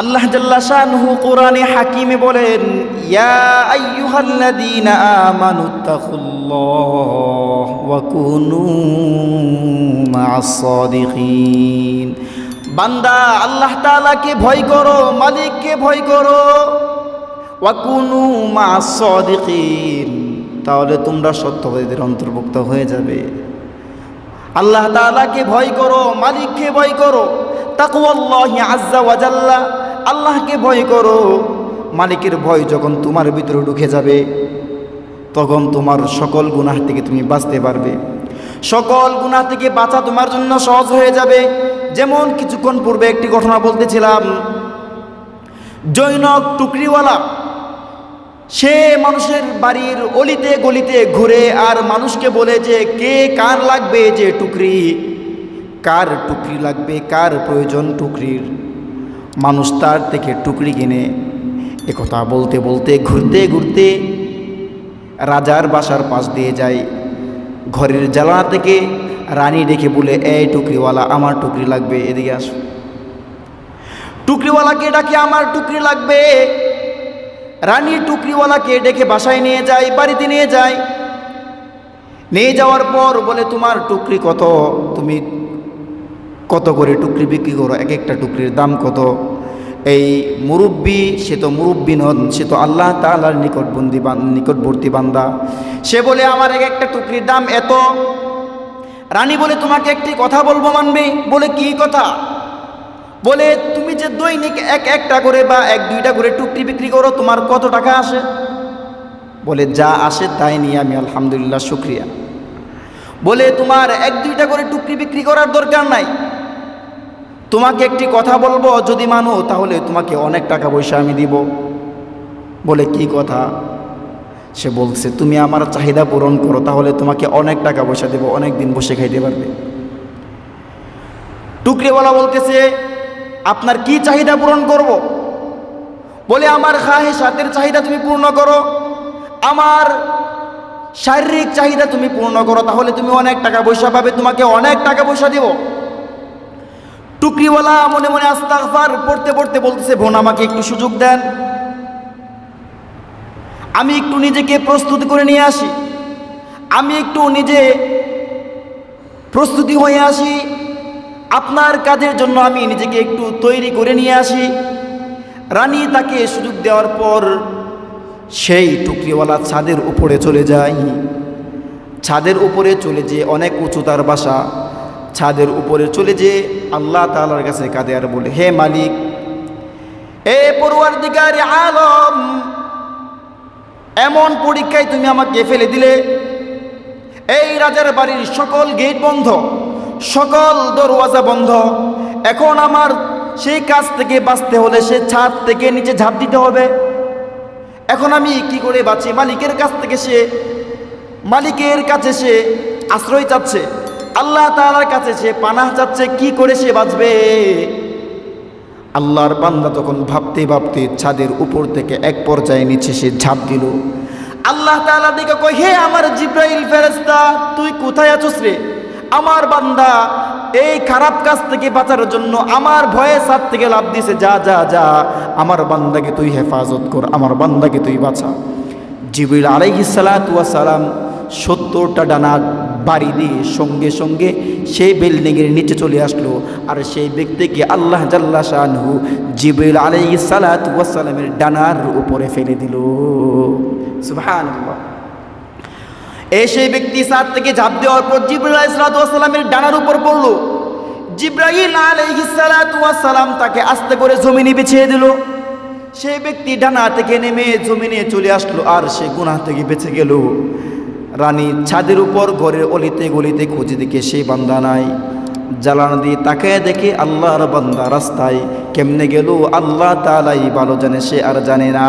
আল্লাহ জাল্লা শাহু কোরআনে হাকিমে বলেন, ইয়া আইয়ুহাল্লাযীনা আমানু তাকুল্লাহ ওয়া কুনু মা'আস সাদিকিন। বান্দা, আল্লাহ তাআলাকে ভয় করো, মালিককে ভয় করো। ওয়া কুনু মা'আস তাহলে তোমরা সত্যবাদীদের অন্তর্ভুক্ত হয়ে যাবে। আল্লাহ তাআলাকে ভয় করো, মালিককে ভয় করো। তাকওয়াল্লাহি আজ্জা ওয়া জাল্লা আল্লাহকে ভয় করো। মালিকের ভয় যখন তোমার ভিতরে ঢুকে যাবে, তখন তোমার সকল গুনাহ থেকে তুমি বাঁচতে পারবে। সকল গুনাহ থেকে বাঁচা তোমার জন্য সহজ হয়ে যাবে। যেমন কিছুক্ষণ পূর্বে একটি ঘটনা বলতেছিলাম, জৈনক টুকরিওয়ালা, সে মানুষের বাড়ির অলিতে গলিতে ঘুরে আর মানুষকে বলে যে, কে কার লাগবে যে টুকরি? কার টুকরি লাগবে? কার প্রয়োজন টুকরির? মানুষ তার থেকে টুকরি কিনে একথা বলতে বলতে ঘুরতে ঘুরতে রাজার বাসার পাশ দিয়ে যায়। ঘরের জ্বালানা থেকে রানী ডেকে বলে, এই টুকরিওয়ালা, আমার টুকরি লাগবে, এদিকে আস। টুকরিওয়ালাকে ডাকে, আমার টুকরি লাগবে। রানী টুকরিওয়ালাকে ডেকে বাসায় নিয়ে যায়, বাড়িতে নিয়ে যায়। নিয়ে যাওয়ার পর বলে, তোমার টুকরি কত? তুমি কত করে টুকরি বিক্রি করো? এক একটা টুকরির দাম কত? এই মুরব্বী, সে তো মুরব্বী নন সে তো আল্লাহ তালার নিকটবন্দি নিকটবর্তী বান্দা। সে বলে, আমার এক একটা টুকরির দাম এত? রানী বলে, তোমাকে একটি কথা বলব মানবে? বলে, কি কথা? বলে, তুমি যে দৈনিক এক একটা করে বা এক দুইটা করে টুকরি বিক্রি করো, তোমার কত টাকা আসে? বলে, যা আসে তাই নিয়ে আমি আলহামদুলিল্লাহ শুক্রিয়া। বলে, তোমার এক দুইটা করে টুকরি বিক্রি করার দরকার নাই। তোমাকে একটি কথা বলব, যদি মানো, তাহলে তোমাকে অনেক টাকা পয়সা আমি দিব। বলে কি কথা? সে বলছে, তুমি আমার চাহিদা পূরণ করো, তাহলে তোমাকে অনেক টাকা পয়সা দেবো, অনেক দিন বসে খাইতে পারবে। টুকরিওয়ালা বলতেছে, আপনার কি চাহিদা পূরণ করব। বলে, আমার খাহে সাতের চাহিদা তুমি পূর্ণ করো, আমার শারীরিক চাহিদা তুমি পূর্ণ করো, তাহলে তুমি অনেক টাকা পয়সা পাবে, তোমাকে অনেক টাকা পয়সা দেব। টুকরিওয়ালা মনে মনে আস্তাগফার পড়তে পড়তে বলতেছে, বোন, আমাকে একটু সুযোগ দেন। আমি একটু নিজেকে প্রস্তুতি করে নিয়ে আসি। আমি একটু নিজে প্রস্তুতি হয়ে আসি। আপনার কাজের জন্য আমি নিজেকে একটু তৈরি করে নিয়ে আসি। রানী তাকে সুযোগ দেওয়ার পর সেই টুকরিওয়ালা ছাদের উপরে চলে যায়। ছাদের উপরে চলে যে অনেক উঁচু তার বাসা। ছাদের উপরে চলে যে আল্লাহ তালার কাছে কাঁদে আর বলে, হে মালিক, এ পড়ুয়ার দিকার আলম, এমন পরীক্ষায় তুমি আমাকে ফেলে দিলে। এই রাজার বাড়ির সকল গেট বন্ধ, সকল দরওয়াজা বন্ধ। এখন আমার সেই কাজ থেকে বাঁচতে হলে সে ছাদ থেকে নিচে ঝাঁপ দিতে হবে। এখন আমি কি করে বাঁচি? মালিকের কাছ থেকে সে, মালিকের কাছে সে আশ্রয় চাচ্ছে। আল্লাহ তালার কাছে সে পানাহ চাচ্ছে, কি করে সে বাঁচবে? আল্লাহর বান্দা তখন ভাবতে ভাবতে ছাদের উপর থেকে এক পর্যায়ে নিচে সে ঝাঁপ দিল। আল্লাহ তাআলা দিকে কই হে আমার জিব্রাইল ফেরেস্তা তুই কোথায় আছিস রে? আমার বান্দা, এই খারাপ কাজ থেকে বাঁচার জন্য আমার ভয়ে ছাদ থেকে লাভ দিছে, যা যা যা। আমার বান্দাকে তুই হেফাজত কর, আমার বান্দাকে তুই বাঁচা। জিবরিল আলাইহিস সালাতু ওয়াস সালাম সত্তরটা ডানা বাড়ি দিয়ে সঙ্গে সঙ্গে সেই বিল্ডিংয়ের নিচে চলে আসলো। আর সেই ব্যক্তিকে আল্লাহ জাল্লা শাহু জিবরিল আলাইহিস সালাতু ওয়াস সালামের ডানার উপরে ফেলে দিল। সুবহানাল্লাহ। এই সেই ব্যক্তি সাত থেকে ঝাঁপ দেওয়ার পর জিব্রাইল আলাইহিসসালামের ডানার উপর পড়ল। জিব্রাইল আলাইহিসসালাম তাকে আস্তে করে জমিনে বিছিয়ে দিল। সেই ব্যক্তি ডানা থেকে নেমে জমিনে চলে আসলো আর সে গুনাহ থেকে বেঁচে গেল। রানী ছাদের উপর ঘরের অলিতে গলিতে খুঁজে দেখে সেই বান্দা নাই। জ্বালানো দিয়ে তাকায় দেখে আল্লাহর বান্দা রাস্তায়। কেমনে গেল? আল্লাহ তালাই ভালো জানে, সে আর জানে না।